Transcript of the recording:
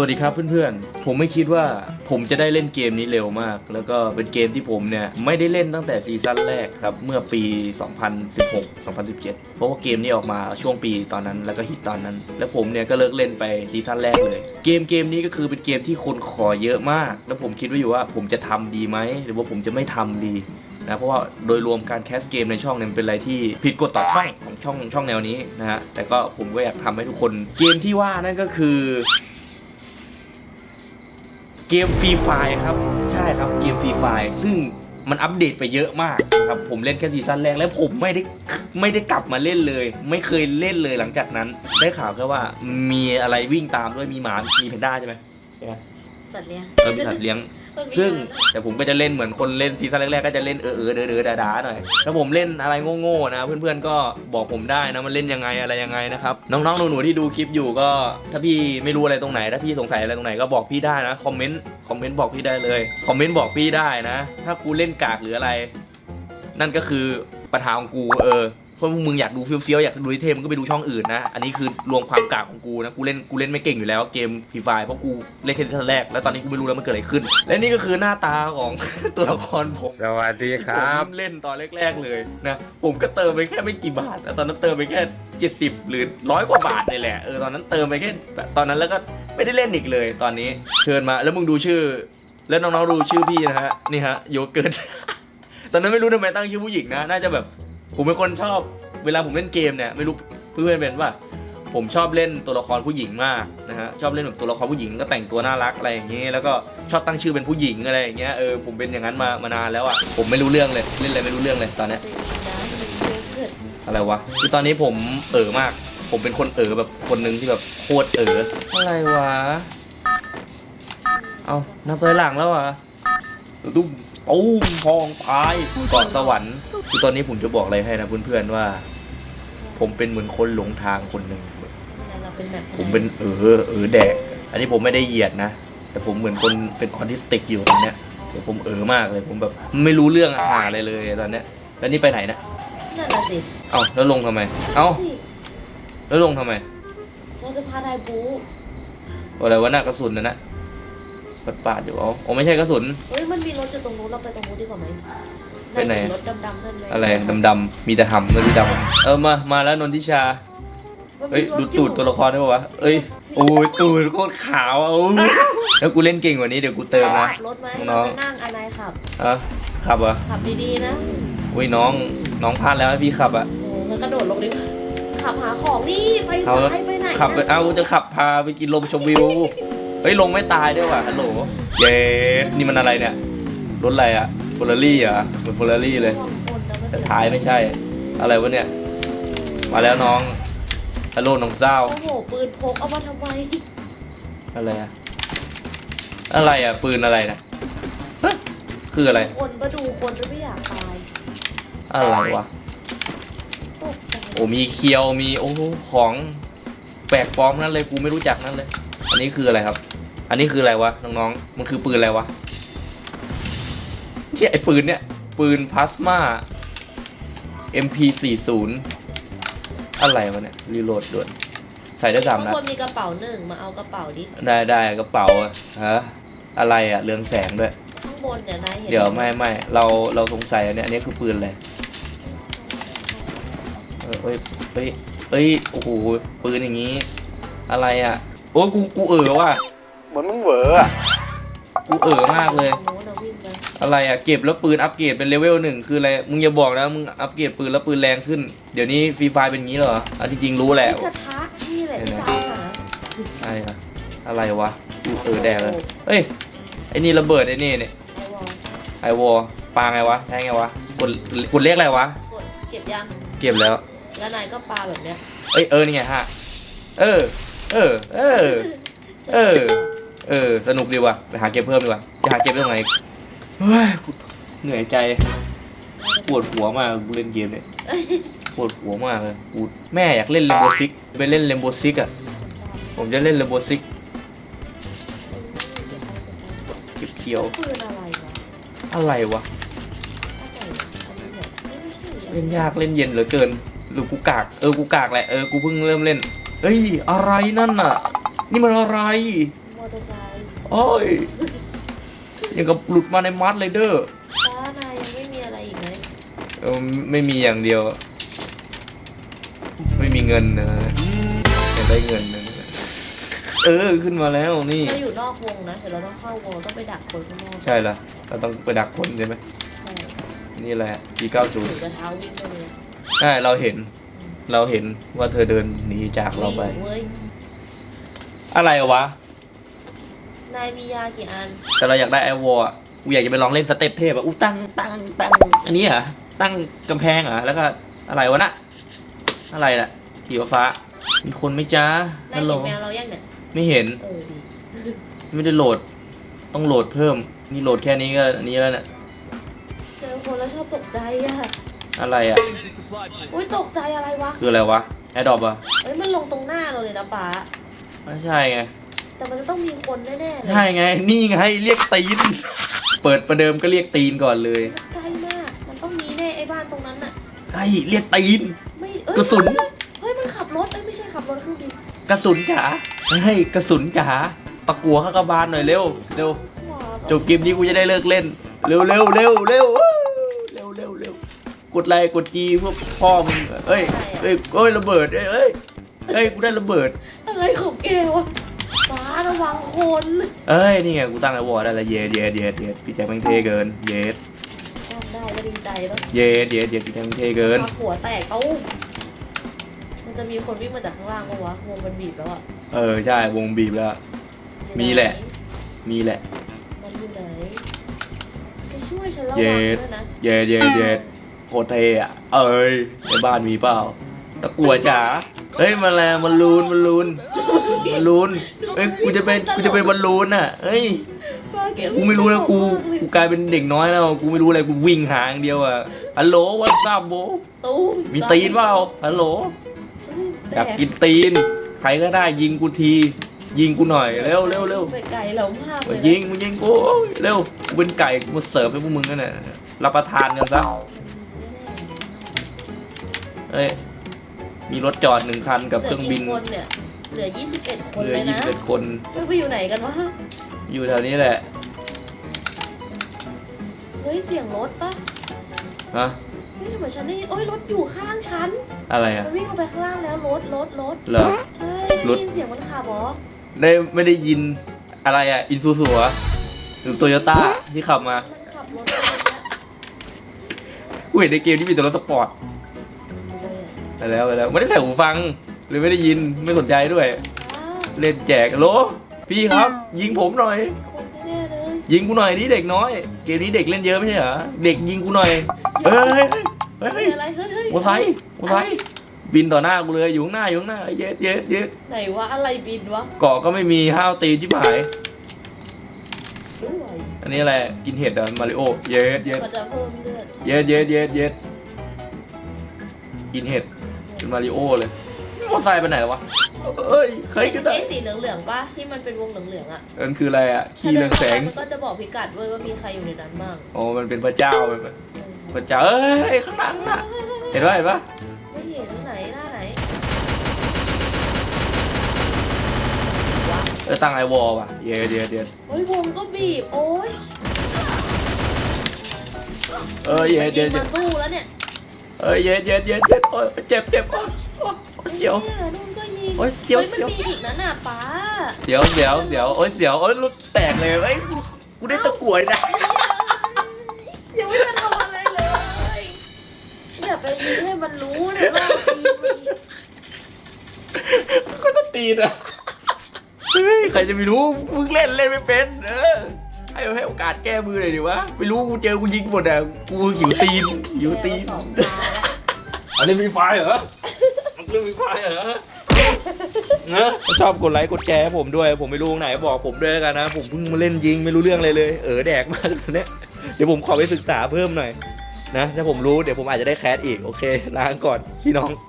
สวัสดีครับเพื่อนๆ ผมไม่คิดว่าผมจะได้เล่นเกมนี้เร็วมาก แล้วก็เป็นเกมที่ผมเนี่ยไม่ได้เล่นตั้งแต่ซีซั่นแรกครับ เมื่อปี 2016 2017 เพราะว่าเกมนี้ออกมาช่วงปีตอนนั้นแล้วก็ฮิตตอนนั้น แล้วผมเนี่ยก็เลิกเล่นไปซีซั่นแรกเลย เกมเกมนี้ก็คือเป็นเกมที่คนขอเยอะมาก แล้วผมคิดไว้อยู่ว่าผมจะทำดีไหม หรือว่าผมจะไม่ทำดีนะเพราะว่าโดยรวมการแคสเกมในช่องเนี่ยเป็นอะไรที่ผิดกฎต่อช่องของช่องช่องแนวนี้นะฮะแต่ก็ผมก็อยากทำให้ทุกคน เกมที่ว่านั่นก็คือ เกมฟรีไฟครับ ใช่ครับเกมฟรีไฟซึ่งมันอัปเดตไปเยอะมากนะครับผมเล่นแค่ซีซั่นแรกแล้วผมไม่ได้ไม่ได้กลับมาเล่นเลย ไม่เคยเล่นเลยหลังจากนั้น ได้ข่าวแค่ว่ามีอะไรวิ่งตามด้วยมีหมา มีแพนด้าใช่ไหมใช่ไหมสัตว์เลี้ยง เออมีสัตว์เลี้ยง ซึ่งแต่ผมก็จะเล่นเหมือนคนเล่นซีซั่นแรกๆก็จะเล่นเออเออเดอเดอดาดาหน่อยถ้าผมเล่นอะไรโง่ๆนะ เพื่อนๆก็บอกผมได้นะมันเล่นยังไงอะไรยังไงนะครับน้องๆหนูๆที่ดูคลิปอยู่ก็ถ้าพี่ไม่รู้อะไรตรงไหนถ้าพี่สงสัยอะไรตรงไหนก็บอกพี่ได้นะคอมเมนต์คอมเมนต์บอกพี่ได้เลยคอมเมนต์บอกพี่ได้นะ ถ้ากูเล่นกากหรืออะไร นั่นก็คือปัญหาของกูเออ เพราะมึงอยากดูเฟี้ยวๆอยากดูเท่มึงก็ไปดูช่องอื่นนะ อันนี้คือรวมความกากของกูนะ กูเล่นกูเล่นไม่เก่งอยู่แล้วเกมฟรีไฟเพราะกูเล่นแค่ซีซั่นแรก แล้วตอนนี้กูไม่รู้แล้วมันเกิดอะไรขึ้น และนี่ก็คือหน้าตาของ ตัวละครผมสวัสดีครับผมเล่นตอนแรกๆเลยนะ ผมก็เติมไปแค่ไม่กี่บาทแต่ตอนนั้นเติมไปแค่ 70 หรือร้อยกว่าบาทนี่แหละเออตอนนั้นเติมไปแค่ตอนนั้นแล้วก็ไม่ได้เล่นอีกเลยตอนนี้เชิญมาแล้วมึงดูชื่อ แล้วน้องๆดูชื่อพี่นะฮะนี่ฮะโยเกิร์ต ตอนนั้นไม่รู้ทำไมตั้งชื่อผู้หญิงนะ น่าจะแบบ ผมเป็นคนชอบเวลาผมเล่นเกมเนี่ยไม่รู้เพื่อนๆเป็นว่า ผมชอบเล่นตัวละครผู้หญิงมากนะฮะชอบเล่นแบบตัวละครผู้หญิงก็แต่งตัวน่ารักอะไรอย่างเงี้ยแล้วก็ชอบตั้งชื่อเป็นผู้หญิงอะไรอย่างเงี้ยเออผมเป็นอย่างนั้นมามานานแล้วอะผมไม่รู้เรื่องเลยเล่นอะไรไม่รู้เรื่องเลยตอนเนี้ยอะไรวะคือตอนนี้ผมเอ๋อมาก ผมเป็นคนเอ๋อแบบคนหนึ่งที่แบบโคตรเอ๋ออะไรวะเอานับตัวหลังแล้วอะตุ้ม ปุ้มพองตายเกาะสวรรค์คือตอนนี้ผมจะบอกอะไรให้นะเพื่อนๆว่า ผมเป็นเหมือนคนหลงทางคนหนึ่งเราเป็นแบบผมเป็นเออเออแดก อันนี้ผมไม่ได้เหยียดนะ แต่ผมเหมือนคนเป็นออทิสติกอยู่ตอนเนี้ยเดี๋ยวผมเออมากเลยผมแบบไม่รู้เรื่องอาหารอะไรเลยตอนเนี้ยแล้วนี่ไปไหนนะนั่นน่ะสิเอ้าแล้วลงทำไม เอ้าสิแล้วลงทำไมเราจะพาไดบูอะไรวะหน้ากระสุนนะนะปั ดปาดๆอยู่เอ๋อไม่ใช่กระสุน เฮ้ยมันมีรถอยู่ตรงนู้นเราไปตรงนู้นดีกว่าไหมไปไหนรถดำๆนั่นเลยอะไรดำๆมีแต่หำไม่รู้ดำเออมามาแล้วนนทิชา มันมีเฮ้ยรถดูตูดตัวละครได้ปะวะ เอ้ยโอ้ยตูดโคตรขาวอะโอ้ยแล้วกูเล่นเก่งกว่านี้เดี๋ยวกูเติมนะรถไหมน้เราองไปนั่งอะไรขับอะขับเหรอขับดีๆนะอุ้ยน้องน้องพลาดแล้วให้พี่ขับอะโอ้มันกระโดดลงดิขับหาของนี่ไปเอาซ้ายไปไหนขับไปนะเอาจะขับพาไปกินลมชมวิว เฮ้ยลงไม่ตายด้วยว่ะฮัลโหลเย้นี่มันอะไรเนี่ยรถอะไรอะโฟลารี่อะเหมือนโฟลารี่เลยมองบนนะมันแต่ท้ายไม่ใช่ อะไรวะเนี่ย มาแล้วน้องฮัลโหลน้องเศร้าโอ้โหปืนพกเอามาทำไมอะไรอะอะไรอะปืนอะไรนะฮะคืออะไรคนมาดูคนจะไม่อยากตายอะไรวะตกใจโอ้มีเคียวมีโอ้โหของแปลกปลอมนั่นเลยกูไม่รู้จักนั่นเลย อันนี้คืออะไรครับ อันนี้คืออะไรวะน้องๆ มันคือปืนอะไรวะเชี่ยไอปืนเนี่ยปืนพลาสมา MP40 อะไรวะเนี่ยรีโหลดด่วนใส่ได้สามข้างนัดบนมีกระเป๋าหนึ่งมาเอากระเป๋าดิ ได้ได้กระเป๋าอะฮะอะไรอะเรืองแสงด้วย ข้างบนเดี๋ยวนายเห็นเดี๋ยวไม่ไม่เราเราสงสัยอันเนี้ยอันนี้คือปืนอะไรเออเอ้ยเอ้ยเอ้ยโอ้โหปืนอย่างงี้ อะไรอะโอ้ยกูกูเออว่ะ เหมือนมึงเหวออะกูเออมากเลยโน้นเอาวิ่งไปอะไรอะเก็บแล้วปืนอัปเกรดเป็นเลเวลหนึ่งคืออะไรมึงอย่าบอกนะมึงอัปเกรดปืนแล้วปืนแรงขึ้น เดี๋ยวนี้ฟรีไฟเป็นงี้เหรออะจริงๆรู้แหละกระทะนี่แหละที่ตามหาอะไรอะอะไรวะกูเออแดงเลยเอ้ยไอ้นี่ระเบิดไอ้นี่เนี่ยไอวอลไอวอลปาไงวะใช่ไงวะกดกดเลขอะไรวะกดเก็บยังเก็บแล้ว แล้วนายก็ปาแบบเนี้ยเอ้ยเออนี่ไงฮะเออ เออ เออ เออ เออ สนุกดีว่ะ ไปหาเก็บเพิ่มดีกว่า จะหาเก็บได้ตรงไหนเฮ้ยกูเหนื่อยใจ ปวดหัวมากกูเล่นเกมเนี่ย ปวดหัวมากเลยกูแม่อยากเล่นเลมโบซิก ไปเล่นเลมโบซิกอะ ผมจะเล่นเลมโบซิกเก็บเคียว ปืนอะไรวะอะไรวะ เล่นยากเล่นเย็นเหลือเกิน หรือกูกาก เออ กูกากแหละ เออ กูเพิ่งเริ่มเล่น เฮ้ย อะไรนั่นน่ะ นี่มันอะไร ออเตอร์ไซค์โอ้ยยังกับหลุดมาในมัดเลยเด้อป้านายยังไม่มีอะไรอีกไหมเออไม่มีอย่างเดียว ไม่มีเงินนะอยากได้เงินนะเออขึ้นมาแล้วนี่ เราอยู่นอกวงนะเดี๋ยวเราต้องเข้าวงต้องไปดักคนข้างนอกใช่ละเราต้องไปดักคนใช่ไหมใช่นี่แหละปีถื90อกระเท้าวิ่งไปเลยใช่เราเห็น เราเห็นว่าเธอเดินหนีจากเราไปเว้ยอะไรวะ นายมียากี่อัน แต่เราอยากได้ไอวอลอะกูอยากจะไปลองเล่นสเต็ปเทพอะอู้ตั้งตั้งตั้งอันนี้เหรอตั้งกำแพงเหรอแล้วก็อะไรวะน่ะอะไรน่ะสีฟ้าๆมีคนไหมจ้านายฮัลโหลเห็นแมวเรายังเนี่ยไม่เห็นเออดีไม่ได้โหลด ต้องโหลดเพิ่ม นี่โหลดแค่นี้ก็อันนี้แล้วเนี่ยเจอคนแล้วชอบตกใจอะอะไรอะอุ้ยตกใจอะไรวะคืออะไรวะแอดดอปอะเอ้ยมันลงตรงหน้าเราเลยนะป๋าไม่ใช่ไง แต่มันจะต้องมีคนแน่ๆเลยใช่ไง นี่ไงเรียกตีน เปิดประเดิมก็เรียกตีนก่อนเลยใกล้มาก มันต้องมีแน่ไอ้บ้านตรงนั้นน่ะ ไอ้เรียกตีน ไม่เอ้ยกระสุน เฮ้ยมันขับรถเอ้ยไม่ใช่ขับรถเครื่องบินกระสุนจ๋าให้กระสุนจ๋าตะกัวข้ากระบาลหน่อยเร็วเร็วว้าวจบเกมนี้กูจะได้เลิกเล่น เร็วเร็วเร็วเร็วเร็วเร็วเร็วกดไลค์กดจีพวกพ่อมึงเอ้ยเอ้ยเอ้ยระเบิดเอ้ยเอ้ยเอ้ยกูได้ระเบิด อะไรของแกวะ ฟ้าระวังคนเอ้ย นี่ไงกูตั้งไอ้วอร์ดได้ละเย็ดเย็ดเย็ดเย็ดพี่แจ็คแม่งเท่เกิน เย็ดทำได้ก็ดีใจแล้วเย็ดเย็ดเย็ดพี่แจ็คแม่งเท่เกินพาหัวแตกเอ้ามันจะมีคนวิ่งมาจากข้างล่างปะวะวงมันบีบแล้วอะเออใช่ วงบีบแล้วอยู่มีแหละ มีแหละ มันอยู่ไหนไปช่วยฉันระเย็วังดด้วยนะเย็ดเย็ดเย็ดโคตรเท่อะเอ้ยในบ้านมีเปล่าตะกัวจ๋า เฮ้ยมันแรงมันลูนมันลูนมันลูนเฮ้ยกูจะเป็นกูจะเป็นบอลลูนน่ะเฮ้ยป้าแกกูไม่รู้แล้วกูกูกลายเป็นเด็กน้อยแล้วกูไม่รู้อะไรกูวิ่งหาอย่างเดียวอะฮัลโหลวัทซับโบตู้มีตีนเปล่าฮัลโหลตู้แตอยากกินตีนใครก็ได้ยิงกูทียิงกูหน่อยเร็วเร็วเร็วไปไกลเรามากเลมายนะยิงมึงยิงกูโอ้ยเร็วกูเป็นไก่กูมาเสิร์ฟให้พวกมึงนั่นแหละรับประทานกันซะเอ้ย มีรถจอดหนึ่งคันกับเครื่องบินเหลือกี่คนเนี่ย เหลือ 21 คนเหลืเลอยยี่นะสิบเอ็ดคนไม่ไปอยู่ไหนกันวะ อยู่แถวนี้แหละ เฮ้ย เสียงรถปะฮะ เฮ้ยเหมือนฉันได้ยินโอ้ยรถอยู่ข้างฉัน อะไรอะ มันวิ่งลงไปข้างล่างแล้วรถรถรถเหรอใช่รได้ถ ยินเสียงมันขับเหรอได้ไม่ได้ยินอะไรอะ อินซูซูเหรอหรือโตโยต้าที่ขับมามันขับรถอะไรเนี่ยกูเห็นในเกมที่มีแต่รถสปอร์ต ไปแล้วไปแล้วไม่ได้ใส่หูฟังหรือไม่ได้ยินไม่สนใจด้วยอ้าวเล่นแจกโหลพี่ครับ ยิงผมหน่อยคนแน่ๆเลยยิงกูหน่อยนี่เด็กน้อย เกมนี้เด็กเล่นเยอะไม่ใช่เหรอเด็กยิงกูหน่อยเฮ้ยเฮ้ยเฮ้ยเฮ้เฮ้ยยอะไรเฮ้ยเฮ้ยมอไซค์มอไซค์บินต่อหน้ากูเลยอยู่ข้างหน้าอยู่ข้างหน้าเย็ดเย็ดเย็ดไหนวะอะไรบินวะเกาะก็ไม่มีห้าวตีนที่หายด้วยอันนี้อะไรกินเห็ดเหรอมาริโอเย็ดเย็ดมันจะเพิ่มเลือดเย็ดเย็ดเย็ดเย็ดกินเห็ด เป็นมาริโอเลยมอไซค์ไปไหนแล้ววะเอ้ยเคยกันได้ไอ้สีเหลืองๆปะที่มันเป็นวงเหลืองๆอะมันคืออะไรอะขี้เรืองแสงมันก็จะบอกพิกัดด้วยว่ามีใครอยู่ในนั้นบ้างโอ้มันเป็นพระเจ้ามันเป็นพระเจ้าเอ้ยข้างหลังน่ะเห็นปะเห็นปะไม่เห็นไหนหน้าไหนเออตั้งไอวอลว่ะเย็ดเย็ดเย็ดโอ้ยวงก็บีบโอ้ยเออเย็ดยิเย็งดเย็มาดสู้แล้วเนี่ย เออเย็ดเย็ดเย็ดเย็ดโอ้ยเจ็บเจ็บโอ้ยโอ้ยโอ้ยเสียว นี่นู่นก็ยิงโอ้ยเสียวฮ้เสียว มันมีอีกนะน่ะป้าเสียวเสียวเสียวโอ้ยเสียวโอ้ยรุดแตกเลยเอ้ยกูกูได้ตะกรวดนะยังไม่ทันทำอะไรเลยอย่าไปยิงให้มันรู้เนี่ยว่ายิงมันก็ต้องตีนอะเฮ้ยใครจะไม่รู้มึงเล่นเล่นไม่เป็นเออ ให้ให้โอกาสแก้มือหน่อยดิวะไม่รู้กูเจอกูยิงหมดอะกูหิวตีนหิวตีนสองตาแล้วอันนี้มีไฟเหรอมันเรื่องมีไฟเหรอนะชอบกดไลค์กดแชร์ให้ผมด้วย ผมไม่รู้ตรงไหนบอกผมด้วยแล้วกันนะ ผมเพิ่งมาเล่นยิงไม่รู้เรื่องเลยเลย เออแดกมากตอนเนี้ยเดี๋ยวผมขอไปศึกษาเพิ่มหน่อยนะถ้าผมรู้เดี๋ยวผมอาจจะได้แคสอีกโอเคลาก่อนพี่น้องบ